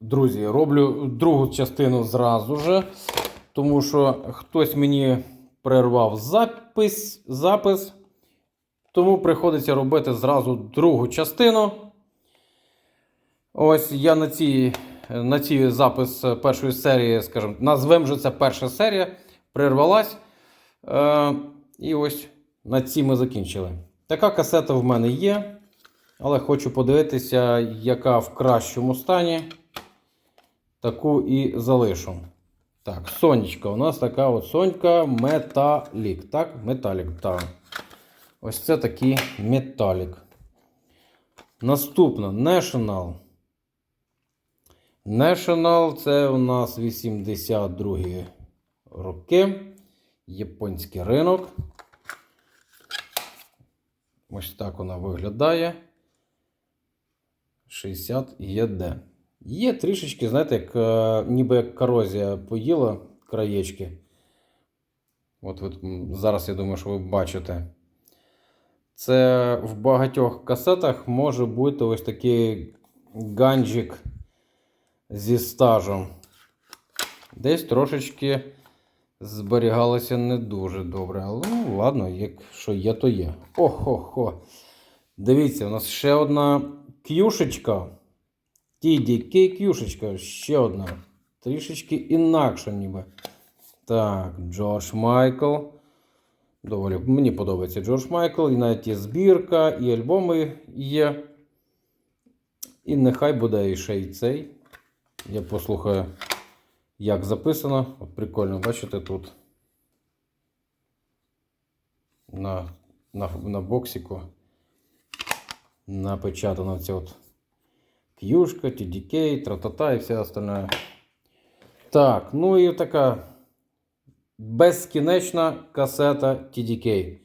друзі, роблю другу частину зразу же, тому що хтось мені перервав запис, запис. Тому приходиться робити зразу другу частину. Ось я на цій, на цій запис першої серії, скажімо, назвемо же це перша серія, прервалась. Е, і ось на цій ми закінчили. Така касета в мене є, але хочу подивитися, яка в кращому стані. Таку і залишу. Так, сонечка. У нас така от сонька металік. Так, металік, так. Ось це такий металік. Наступна National. National це у нас 82 роки. Японський ринок. Ось так вона виглядає. 60 ЄД. Є трішечки, знаєте, як, е, ніби як корозія поїла краєчки. От, от зараз я думаю, що ви бачите. Це в багатьох касетах може бути ось такий ганджик зі стажем. Десь трошечки зберігалося не дуже добре. Але ну, ладно, якщо є, то є. Охо-хо. Дивіться, у нас ще одна кюшечка. TDK кюшечка, ще одна. Трішечки інакша ніби. Так, Джордж Майкл. Доволі мені подобається Джордж Майкл. І навіть є збірка, і альбоми є. І нехай буде і ще й цей. Я послухаю, як записано. От прикольно, бачите, тут на, на, на боксику напечатано ця от к'юшка, TDK, тра-та-та і все остальне. Так, ну і така безкінечна касета TDK.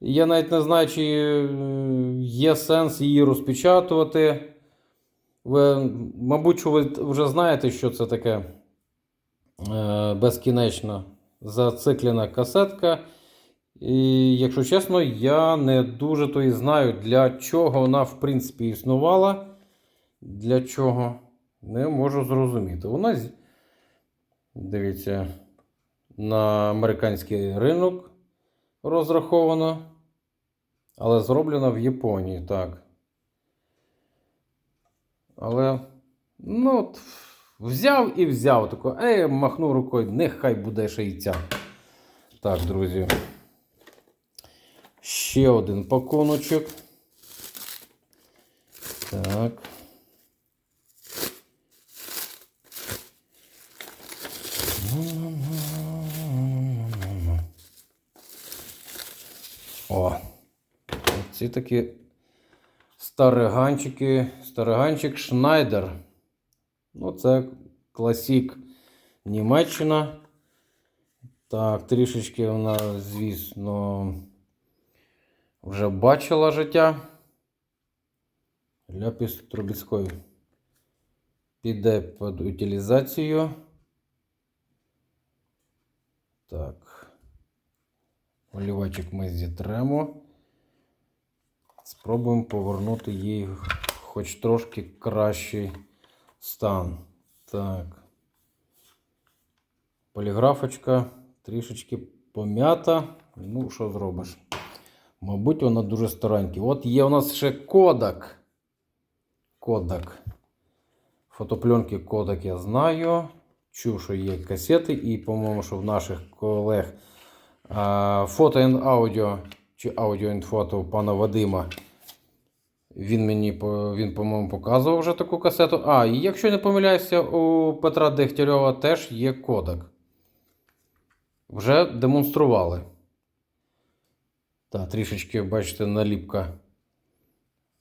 Я навіть не знаю, чи е, є сенс її розпечатувати. Ви, мабуть, ви вже знаєте, що це таке е, безкінечна зациклена касетка. І, якщо чесно, я не дуже то і знаю, для чого вона, в принципі, існувала. Для чого? Не можу зрозуміти. Вона, з- дивіться, на американський ринок розрахована, але зроблена в Японії, так. Але, ну, от, взяв і взяв. Тако, ей, махнув рукою, нехай буде ще й ця. Так, друзі. Ще один пакуночок. Так. О, ці такі стариганчики, стариганчик Шнайдер. Ну, це класік Німеччина. Так, трішечки вона, звісно, вже бачила життя. Ляпіс Трубіцької піде під утилізацію. Так. Олівачок ми зітремо. Спробуємо повернути їй хоч трошки кращий стан. Так. Поліграфочка трішечки пом'ята. Ну, що зробиш? Мабуть, вона дуже старенька. От є у нас ще кодак. Кодак. Фотопленки кодак я знаю. Чув, що є касети, і, по-моєму, що в наших колег фото і аудіо чи аудіо і у пана Вадима. Він мені він, по-моєму, показував вже таку касету. А, і якщо не помиляюся, у Петра Дегтярьова теж є кодек. Вже демонстрували. Так, трішечки, бачите, наліпка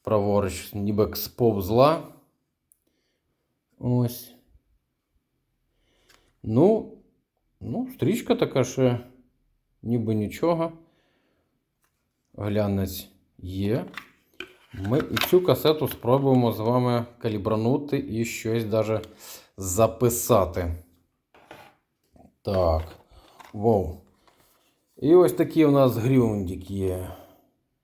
праворуч, ніби сповзла. Ось. Ну, ну, стрічка така ще ніби нічого. Глянець є. Ми і цю касету спробуємо з вами калібранути і щось даже записати. Так. Вау. І ось такий у нас грюндік є.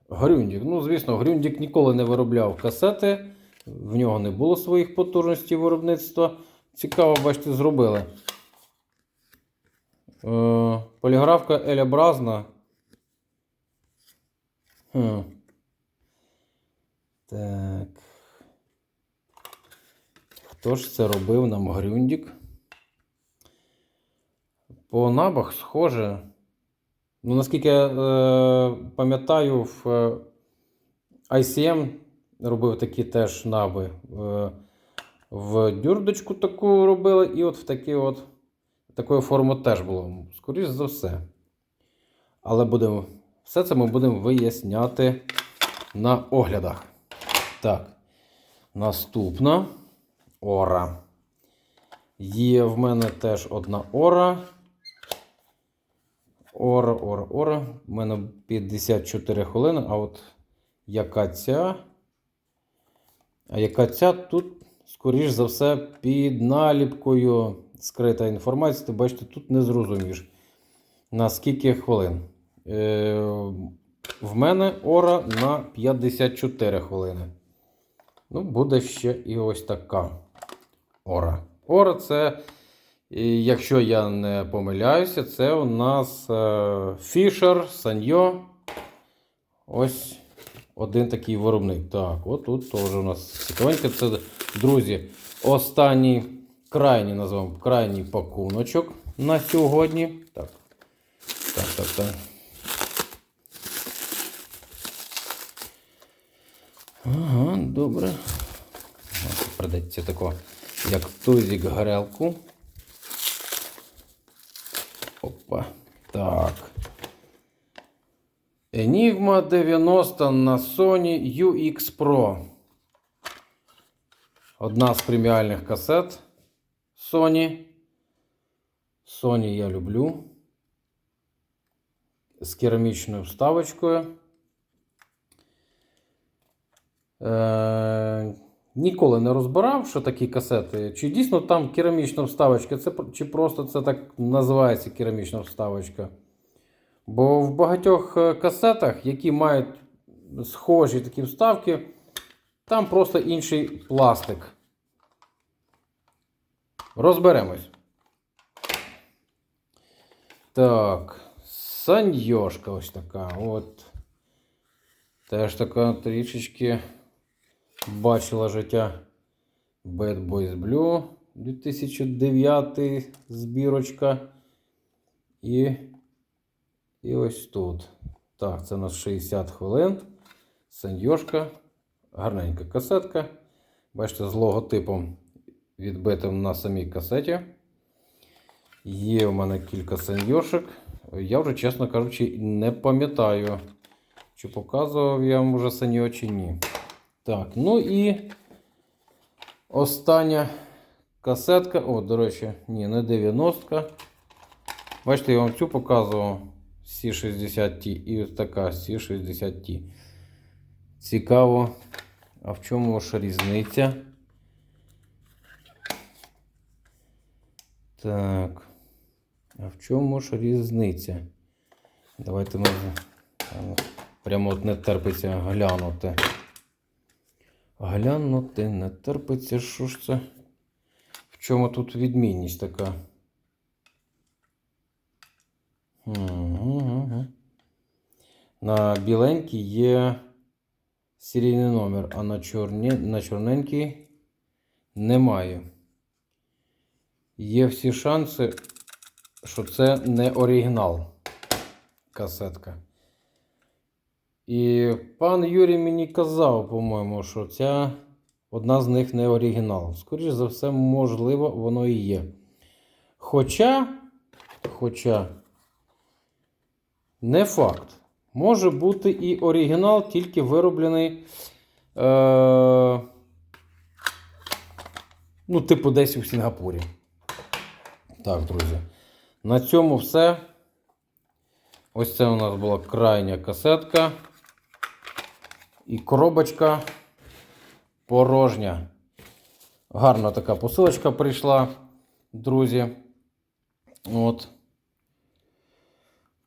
Грюндік. Ну, звісно, Грюндік ніколи не виробляв касети В нього не було своїх потужностей виробництва. Цікаво, бачите, зробили. Е, поліграфка L-образна. Хм. Так. Хто ж це робив нам Грюндік? По набах схоже. Ну, наскільки я е, пам'ятаю, в е, ICM робив такі теж наби. Е, в дюрдочку таку робили, і от в такі от такої форми теж було. Скоріше за все. Але будемо, все це ми будемо виясняти на оглядах. Так, наступна ора. Є в мене теж одна ора. Ора, ора, ора. У мене 54 хвилини, а от яка ця? А яка ця тут, скоріш за все, під наліпкою скрита інформація. Ти бачите, тут не зрозумієш. На скільки хвилин? Е, в мене ора на 54 хвилини. Ну, буде ще і ось така ора. Ора це, якщо я не помиляюся, це у нас Фішер, Саньо. Ось один такий виробник. Так, от тут теж у нас цікавеньке. Це, друзі, останній крайній називаємо крайній пакуночок на сьогодні. Так, так, так, так. Ага, добре. Ось Придеться тако, як тузик горелку. Опа. Так. Enigma 90 на Sony UX Pro. Одна з преміальних касет Sony. Sony я люблю. З керамічною вставочкою. Е, ніколи не розбирав, що такі касети. Чи дійсно там керамічна вставочка, це, чи просто це так називається керамічна вставочка. Бо в багатьох е, касетах, які мають схожі такі вставки, там просто інший пластик. Розберемось. Так, саньошка ось така. От. Теж така трішечки бачила життя Bad Boys Blue 2009 збірочка. І, і ось тут. Так, це у нас 60 хвилин. Саньошка. Гарненька касетка. Бачите, з логотипом відбитим на самій касеті. Є у мене кілька саньошок. Я вже, чесно кажучи, не пам'ятаю, чи показував я вам вже саньо, чи ні. Так, ну і остання касетка. О, до речі, ні, не 90-ка. Бачите, я вам цю показував C60T і ось така C60T. Цікаво, а в чому ж різниця? Так. А в чому ж різниця? Давайте ну, прямо от не терпиться глянути. Глянути не терпиться, що ж це? В чому тут відмінність така? На біленькій є серійний номер, а на, чорні, на чорненькій немає. Є всі шанси, що це не оригінал касетка. І пан Юрій мені казав, по-моєму, що ця одна з них не оригінал. Скоріше за все, можливо, воно і є. Хоча, хоча, не факт. Може бути і оригінал, тільки вироблений. Е- ну, типу, десь у Сінгапурі. Так, друзі. На цьому все. Ось це у нас була крайня касетка. І коробочка порожня. Гарна така посилочка прийшла, друзі. От.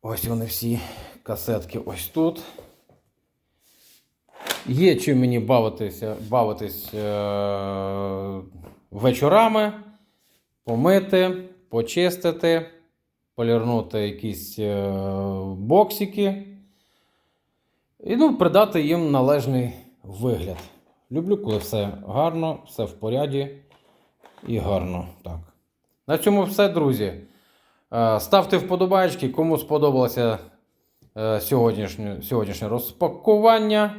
Ось вони всі касетки ось тут. Є чим мені бавитися, бавитись е- вечорами, помити, почистити, полірнути якісь е- боксики. І ну, придати їм належний вигляд. Люблю, коли все гарно, все в поряді і гарно. Так. На цьому все, друзі. Е, Ставте вподобайки, кому сподобалося е, сьогоднішнє, сьогоднішнє розпакування.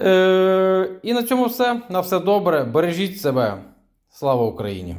Е, І на цьому все. На все добре. Бережіть себе. Слава Україні!